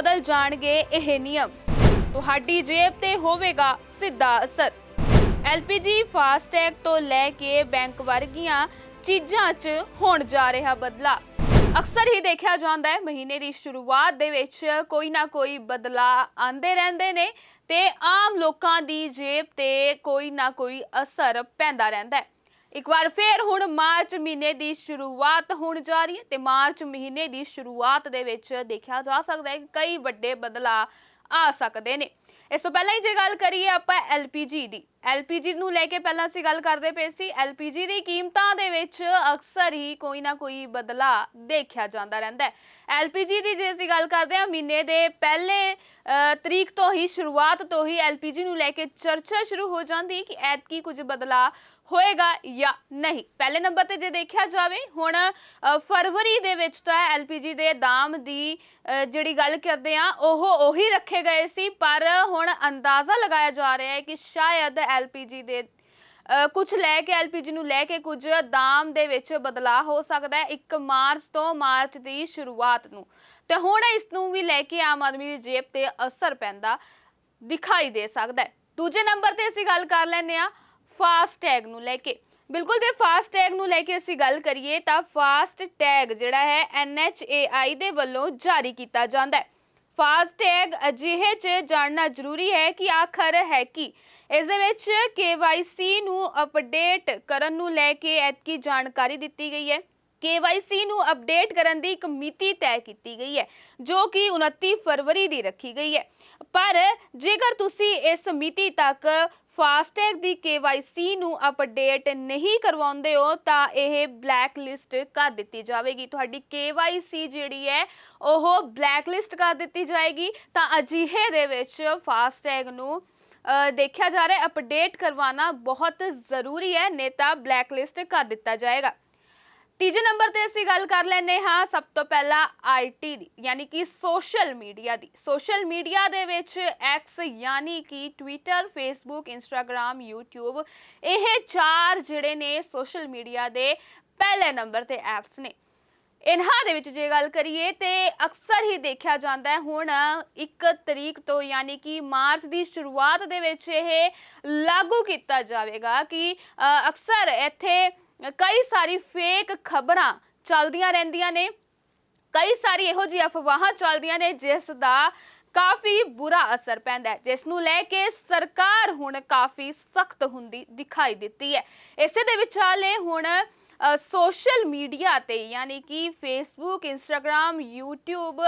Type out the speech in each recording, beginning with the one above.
ਬਦਲ ਜਾਣਗੇ ਇਹ ਨਿਯਮ। ਤੁਹਾਡੀ ਜੇਬ ਤੇ ਹੋਵੇਗਾ ਸਿੱਧਾ ਅਸਰ। ਐਲਪੀਜੀ ਫਾਸਟੈਗ ਤੋਂ ਲੈ ਕੇ ਬੈਂਕ ਵਰਗੀਆਂ ਚੀਜ਼ਾਂ 'ਚ ਹੁਣ ਜਾ ਰਿਹਾ ਬਦਲਾ। ਅਕਸਰ ਹੀ ਦੇਖਿਆ ਜਾਂਦਾ ਹੈ, ਮਹੀਨੇ ਦੀ ਸ਼ੁਰੂਆਤ ਦੇ ਵਿੱਚ ਕੋਈ ਨਾ ਕੋਈ ਬਦਲਾ ਆਂਦੇ ਰਹਿੰਦੇ ਨੇ ਤੇ ਆਮ ਲੋਕਾਂ ਦੀ ਜੇਬ ਤੇ ਕੋਈ ਨਾ ਕੋਈ ਅਸਰ ਪੈਂਦਾ ਰਹਿੰਦਾ ਹੈ। ਇੱਕ ਵਾਰ ਫੇਰ ਹੁਣ ਮਾਰਚ ਮਹੀਨੇ ਦੀ ਸ਼ੁਰੂਆਤ ਹੋਣ ਜਾ ਰਹੀ ਹੈ ਤੇ ਮਾਰਚ ਮਹੀਨੇ ਦੀ ਸ਼ੁਰੂਆਤ ਦੇ ਵਿੱਚ ਦੇਖਿਆ ਜਾ ਸਕਦਾ ਹੈ ਕਿ ਕਈ ਵੱਡੇ ਬਦਲਾਅ ਆ ਸਕਦੇ ਨੇ। ਇਸ ਤੋਂ ਪਹਿਲਾਂ ਹੀ ਜੇ ਗੱਲ ਕਰੀਏ ਆਪਾਂ LPG ਦੀ LPG ਨੂੰ ਲੈ ਕੇ ਪਹਿਲਾਂ ਅਸੀਂ ਗੱਲ ਕਰਦੇ ਪਏ ਸੀ। LPG ਦੀ ਕੀਮਤਾਂ ਦੇ ਵਿੱਚ ਅਕਸਰ ਹੀ ਕੋਈ ਨਾ ਕੋਈ ਬਦਲਾਅ ਦੇਖਿਆ ਜਾਂਦਾ ਰਹਿੰਦਾ ਹੈ। LPG ਦੀ ਜੇ ਅਸੀਂ ਗੱਲ ਕਰਦੇ ਹਾਂ, ਮਹੀਨੇ ਦੇ ਪਹਿਲੇ ਤਰੀਕ ਤੋਂ ਹੀ, ਸ਼ੁਰੂਆਤ ਤੋਂ ਹੀ LPG ਨੂੰ ਲੈ ਕੇ ਚਰਚਾ ਸ਼ੁਰੂ ਹੋ ਜਾਂਦੀ ਹੈ ਕਿ ਐਤਕੀ ਕੁਝ ਬਦਲਾਅ ਹੋਏਗਾ ਜਾਂ ਨਹੀਂ। ਪਹਿਲੇ ਨੰਬਰ ਤੇ ਜੇ ਦੇਖਿਆ ਜਾਵੇ, ਹੁਣ ਫਰਵਰੀ ਦੇ ਵਿੱਚ ਤਾਂ ਐਲਪੀਜੀ ਦੇ ਦਾਮ ਦੀ ਜਿਹੜੀ ਗੱਲ ਕਰਦੇ ਆ ਉਹ ਉਹੀ ਰੱਖੇ ਗਏ ਸੀ। ਪਰ ਹੁਣ ਅੰਦਾਜ਼ਾ ਲਗਾਇਆ ਜਾ ਰਿਹਾ ਹੈ ਕਿ ਸ਼ਾਇਦ ਐਲਪੀਜੀ ਦੇ ਕੁਝ ਲੈ ਕੇ ਐਲਪੀਜੀ ਨੂੰ ਲੈ ਕੇ ਕੁਝ ਦਾਮ ਦੇ ਵਿੱਚ ਬਦਲਾਅ ਹੋ ਸਕਦਾ ਹੈ। 1 ਮਾਰਚ ਤੋਂ ਮਾਰਚ ਦੀ ਸ਼ੁਰੂਆਤ ਨੂੰ। ਤੇ ਹੁਣ ਇਸ ਨੂੰ ਵੀ ਲੈ ਕੇ ਆਮ ਆਦਮੀ ਦੀ ਜੇਬ ਤੇ ਅਸਰ ਪੈਂਦਾ ਦਿਖਾਈ ਦੇ ਸਕਦਾ ਹੈ। ਦੂਜੇ ਨੰਬਰ ਤੇ ਅਸੀਂ ਗੱਲ ਕਰ ਲੈਂਦੇ ਆ ਫਾਸਟ ਟੈਗ ਨੂੰ ਲੈ ਕੇ। ਬਿਲਕੁਲ ਜੇ ਫਾਸਟ ਟੈਗ ਨੂੰ ਲੈ ਕੇ ਅਸੀਂ ਗੱਲ ਕਰੀਏ ਤਾਂ ਫਾਸਟ ਟੈਗ ਜਿਹੜਾ ਹੈ NHAI ਦੇ ਵੱਲੋਂ ਜਾਰੀ ਕੀਤਾ ਜਾਂਦਾ ਹੈ। ਫਾਸਟੈਗ ਅਜਿਹੇ ਚ ਜਾਣਨਾ ਜ਼ਰੂਰੀ ਹੈ ਕਿ ਆਖਰ ਹੈ ਕੀ। ਇਸ ਦੇ ਵਿੱਚ KYC ਨੂੰ ਅਪਡੇਟ ਕਰਨ ਨੂੰ ਲੈ ਕੇ ਐਤਕੀ ਜਾਣਕਾਰੀ ਦਿੱਤੀ ਗਈ ਹੈ। KYC ਨੂੰ ਅਪਡੇਟ ਕਰਨ ਦੀ ਇੱਕ ਮਿਤੀ ਤੈਅ ਕੀਤੀ ਗਈ ਹੈ, ਜੋ ਕਿ 29 ਫਰਵਰੀ ਦੀ ਰੱਖੀ ਗਈ ਹੈ। ਪਰ ਜੇਕਰ ਤੁਸੀਂ ਇਸ ਮਿਤੀ ਤੱਕ ਫਾਸਟੈਗ ਦੀ KYC ਨੂੰ ਅਪਡੇਟ ਨਹੀਂ ਕਰਵਾਉਂਦੇ ਹੋ, ਤਾਂ ਇਹ ਬਲੈਕ ਲਿਸਟ ਕਰ ਦਿੱਤੀ ਜਾਵੇਗੀ। ਤੁਹਾਡੀ KYC ਜਿਹੜੀ ਹੈ, ਉਹ ਬਲੈਕ ਲਿਸਟ ਕਰ ਦਿੱਤੀ ਜਾਏਗੀ। ਤਾਂ ਅਜਿਹੇ ਦੇ ਵਿੱਚ ਫਾਸਟੈਗ ਨੂੰ ਦੇਖਿਆ ਜਾ ਰਿਹਾ ਅਪਡੇਟ ਕਰਵਾਉਣਾ ਬਹੁਤ ਜ਼ਰੂਰੀ ਹੈ ਨੇਤਾ ਬਲੈਕ ਲਿਸਟ ਕਰ ਦਿੱਤਾ ਜਾਏਗਾ। ਤੀਜੇ ਨੰਬਰ ਤੇ ਅਸੀਂ ਗੱਲ ਕਰ ਲੈਨੇ ਹਾਂ ਸਭ ਤੋਂ ਪਹਿਲਾਂ ਆਈਟੀ ਦੀ, ਯਾਨੀ ਕਿ ਸੋਸ਼ਲ ਮੀਡੀਆ ਦੀ। ਸੋਸ਼ਲ ਮੀਡੀਆ ਦੇ ਵਿੱਚ ਐਕਸ ਯਾਨੀ ਕਿ ਟਵਿੱਟਰ ਫੇਸਬੁੱਕ ਇੰਸਟਾਗ੍ਰam YouTube, ਇਹ ਚਾਰ ਜਿਹੜੇ ਨੇ ਸੋਸ਼ਲ ਮੀਡੀਆ ਦੇ ਪਹਿਲੇ ਨੰਬਰ ਤੇ ਐਪਸ ਨੇ। ਇਨ੍ਹਾਂ ਦੇ ਵਿੱਚ ਜੇ ਗੱਲ ਕਰੀਏ ਤੇ ਅਕਸਰ ਹੀ ਦੇਖਿਆ ਜਾਂਦਾ ਹੈ, ਹੁਣ 1 ਤਰੀਕ ਤੋਂ ਯਾਨੀ ਕਿ ਮਾਰਚ ਦੀ ਸ਼ੁਰੂਆਤ ਦੇ ਵਿੱਚ ਇਹ ਲਾਗੂ ਕੀਤਾ ਜਾਵੇਗਾ ਕਿ ਅਕਸਰ ਇੱਥੇ ਕਈ ਸਾਰੀ ਫੇਕ ਖਬਰਾਂ ਚੱਲਦੀਆਂ ਰਹਿੰਦੀਆਂ ਨੇ। ਕਈ ਸਾਰੀ ਇਹੋ ਜਿਹੀ ਅਫਵਾਹਾਂ ਚੱਲਦੀਆਂ ਨੇ, ਜਿਸ ਦਾ ਕਾਫੀ ਬੁਰਾ ਅਸਰ ਪੈਂਦਾ ਹੈ। ਜਿਸ ਨੂੰ ਲੈ ਕੇ ਸਰਕਾਰ ਹੁਣ ਕਾਫੀ ਸਖਤ ਹੁੰਦੀ ਦਿਖਾਈ ਦਿੱਤੀ ਹੈ। ਇਸੇ ਦੇ ਵਿਚਾਲੇ ਹੁਣ ਸੋਸ਼ਲ ਮੀਡੀਆ ਤੇ, ਯਾਨੀ ਕਿ ਫੇਸਬੁੱਕ ਇੰਸਟਾਗ੍ਰam YouTube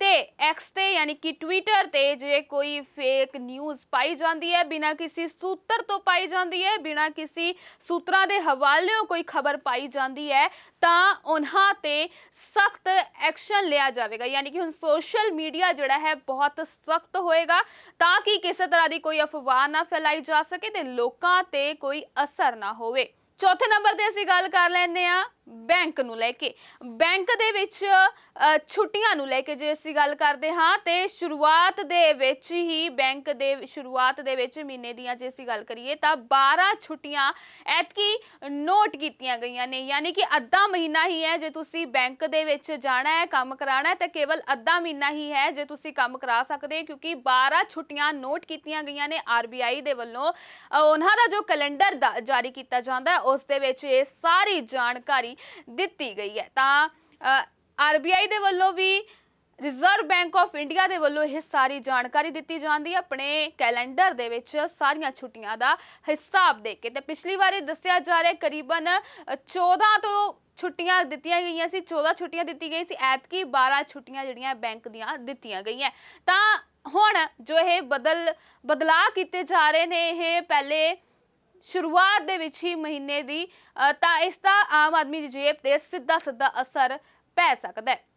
ਤੇ ਐਕਸ ਤੇ, ਯਾਨੀ ਕਿ ਟਵਿੱਟਰ ਤੇ ਜੇ ਕੋਈ ਫੇਕ ਨਿਊਜ਼ ਪਾਈ ਜਾਂਦੀ ਹੈ, ਬਿਨਾਂ ਕਿਸੇ ਸੂਤਰ ਤੋਂ ਪਾਈ ਜਾਂਦੀ ਹੈ, ਬਿਨਾਂ ਕਿਸੇ ਸੂਤਰਾਂ ਦੇ ਹਵਾਲਿਓਂ ਕੋਈ ਖਬਰ ਪਾਈ ਜਾਂਦੀ ਹੈ, ਤਾਂ ਉਹਨਾਂ ਤੇ ਸਖਤ ਐਕਸ਼ਨ ਲਿਆ ਜਾਵੇਗਾ। ਯਾਨੀ ਕਿ ਹੁਣ ਸੋਸ਼ਲ ਮੀਡੀਆ ਜਿਹੜਾ ਹੈ, ਬਹੁਤ ਸਖਤ ਹੋਏਗਾ, ਤਾਂ ਕਿ ਕਿਸੇ ਤਰ੍ਹਾਂ ਦੀ ਕੋਈ ਅਫਵਾਹ ਨਾ ਫੈਲਾਈ ਜਾ ਸਕੇ ਤੇ ਲੋਕਾਂ ਤੇ ਕੋਈ ਅਸਰ ਨਾ ਹੋਵੇ। ਚੌਥੇ ਨੰਬਰ ਤੇ ਅਸੀਂ ਗੱਲ ਕਰ ਲੈਂਦੇ ਆ ਬੈਂਕ ਨੂੰ ਲੈ ਕੇ। ਬੈਂਕ ਦੇ ਵਿੱਚ ਅ, ਛੁੱਟੀਆਂ ਨੂੰ ਲੈ ਕੇ ਜੇ ਅਸੀਂ ਗੱਲ ਕਰਦੇ ਹਾਂ ਤੇ ਸ਼ੁਰੂਆਤ ਦੇ ਵਿੱਚ ਹੀ ਬੈਂਕ ਦੇ ਸ਼ੁਰੂਆਤ ਦੇ ਵਿੱਚ ਮਹੀਨੇ ਦੀਆਂ ਜੇ ਅਸੀਂ ਗੱਲ ਕਰੀਏ ਤਾਂ 12 ਛੁੱਟੀਆਂ ਐਤਕੀ ਨੋਟ ਕੀਤੀਆਂ ਗਈਆਂ ਨੇ। ਯਾਨੀ ਕਿ ਅੱਧਾ ਮਹੀਨਾ ਹੀ ਹੈ ਜੇ ਤੁਸੀਂ ਬੈਂਕ ਦੇ ਵਿੱਚ ਜਾਣਾ ਹੈ ਕੰਮ ਕਰਾਉਣਾ ਹੈ ਤਾਂ ਕੇਵਲ ਅੱਧਾ ਮਹੀਨਾ ਹੀ ਹੈ ਜੇ ਤੁਸੀਂ ਕੰਮ ਕਰਾ ਸਕਦੇ ਹੋ ਕਿਉਂਕਿ 12 ਛੁੱਟੀਆਂ ਨੋਟ ਕੀਤੀਆਂ ਗਈਆਂ ਨੇ ਆਰਬੀਆਈ ਦੇ ਵੱਲੋਂ। ਅ, ਉਹਨਾਂ ਦਾ ਜੋ ਕੈਲੰਡਰ ਦਾ ਜਾਰੀ ਕੀਤਾ ਜਾਂਦਾ ਹੈ ਉਸ ਦੇ ਵਿੱਚ ਇਹ ਸਾਰੀ ਜਾਣਕਾਰੀ ਦਿੱਤੀ ਗਈ ਹੈ। ਤਾਂ ਆਰਬੀਆਈ ਦੇ ਵੱਲੋਂ ਵੀ ਰਿਜ਼ਰਵ ਬੈਂਕ ਆਫ ਇੰਡੀਆ ਦੇ ਵੱਲੋਂ ਇਹ ਸਾਰੀ ਜਾਣਕਾਰੀ ਦਿੱਤੀ ਜਾਂਦੀ ਹੈ। ਆਪਣੇ ਕੈਲੰਡਰ ਦੇ ਵਿੱਚ ਸਾਰੀਆਂ ਛੁੱਟੀਆਂ ਦਾ ਹਿਸਾਬ ਦੇ ਕੇ। ਤੇ ਪਿਛਲੀ ਵਾਰੀ ਦੱਸਿਆ ਜਾ ਰਿਹਾ ਕਰੀਬਨ ਅ, 14 ਤੋਂ ਛੁੱਟੀਆਂ ਦਿੱਤੀਆਂ ਗਈਆਂ ਸੀ। 14 ਛੁੱਟੀਆਂ ਦਿੱਤੀ ਗਈ ਸੀ। ਐਤਕੀ 12 ਛੁੱਟੀਆਂ ਜਿਹੜੀਆਂ ਬੈਂਕ ਦੀਆਂ ਦਿੱਤੀਆਂ ਗਈਆਂ। ਤਾਂ ਹੁਣ ਜੋ ਇਹ ਬਦਲ ਬਦਲਾਅ ਕੀਤੇ ਜਾ ਰਹੇ ਨੇ ਇਹ ਪਹਿਲੇ ਸ਼ੁਰੂਆਤ ਦੇ ਵਿੱਚ ਹੀ ਮਹੀਨੇ ਦੀ ਤਾਂ ਇਸ ਦਾ ਆਮ ਆਦਮੀ ਦੀ ਜੇਬ ਤੇ ਸਿੱਧਾ ਸਿੱਧਾ ਅਸਰ ਪੈ ਸਕਦਾ ਹੈ।